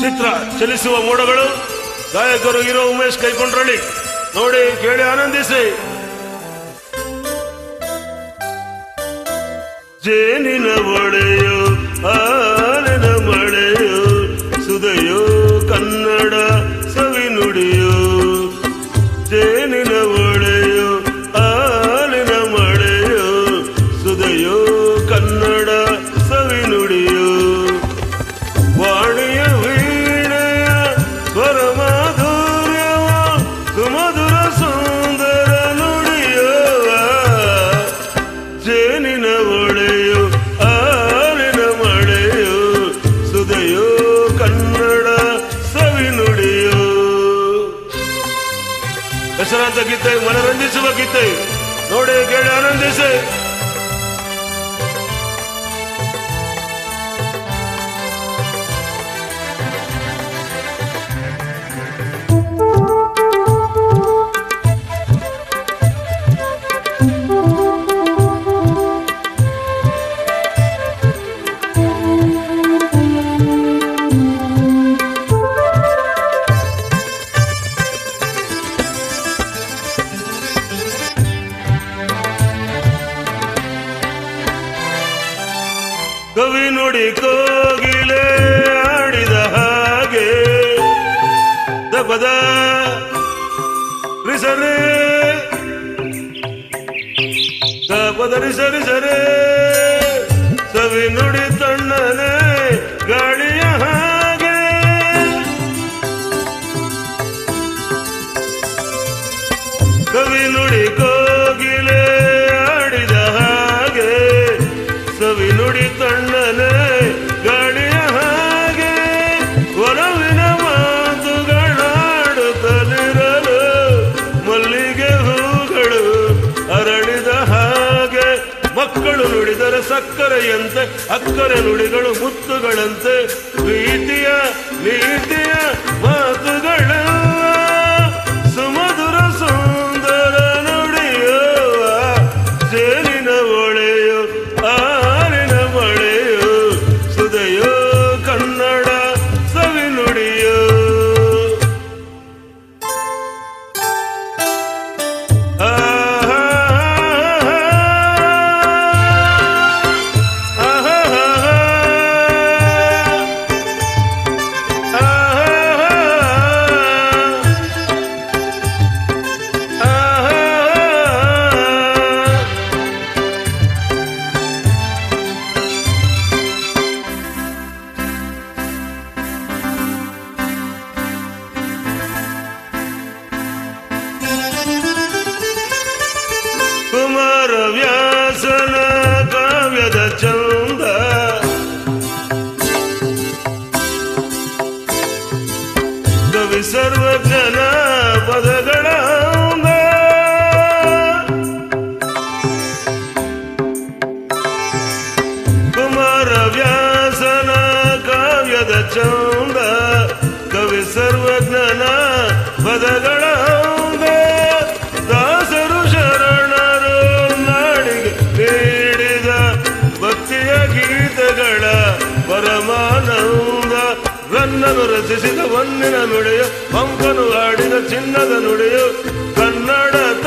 ಚಿತ್ರ ಚಲಿಸುವ ಮೋಡಗಳು. ಗಾಯಕರು ಇರೋ ಉಮೇಶ್ ಕೈಕೊಂಡ್ರಳಿ ನೋಡಿ, ಕೇಳಿ ಆನಂದಿಸಿ. ಜೇನಿನ ಒಡೆಯೋ ಆನನ ಮಳೆಯೋ, ಸುದಯೋ ಕನ್ನಡ ಸವಿ ನುಡಿಯೋ. ಜೇನಿನ ಒಡೆಯೋ ಆಲಿನ ಮಳೆಯೋ, ಸುದಯೋ ಕನ್ನಡ ಸುಮಧುರ ಸುಂದರ ನುಡಿಯುವ ಜೇನಿನ ಒಳೆಯೋ, ಆರಿನ ಮಳೆಯೋ, ಸುದಯೋ ಕನ್ನಡ ಸವಿ ನುಡಿಯೋ. ಹೆಸರಾಂತ ಗೀತೆ ಮನರಂಜಿಸುವ ಗೀತೆ. ನೋಡಿ ಕೇಳಿ ಆನಂದಿಸಿ. ಕವಿ ನುಡಿ ಕೋಗಿಲೆ ಆಡಿದ ಹಾಗೆ. ದಪದ ರಿಸರೆ. ದಪದ ರಿಸರಿಸರೆ ಸವಿ ನುಡಿ ನುಡಿದರೆ ಸಕ್ಕರೆಯಂತೆ ಅಕ್ಕರೆ ನುಡಿಗಳು ಮುತ್ತುಗಳಂತೆ. ಪ್ರೀತಿಯ ನೀತಿಯ ಮಾತುಗಳ ಚಂದ, ಕವಿ ಸರ್ವಜ್ಞನ ಪದಗಳ. ದಾಸರು ಶರಣರು ನಾಡಿಗೆ ನೀಡಿದ ಭಕ್ತಿಯ ಗೀತೆಗಳ ಪರಮಾನಂದ ರನ್ನನು ರಚಿಸಿದ ವನ್ನಿನ ನುಡಿಯು ಪಂಪನು ಆಡಿದ ಚಿನ್ನದ ನುಡಿಯು, ಕನ್ನಡ ನೀಡಿ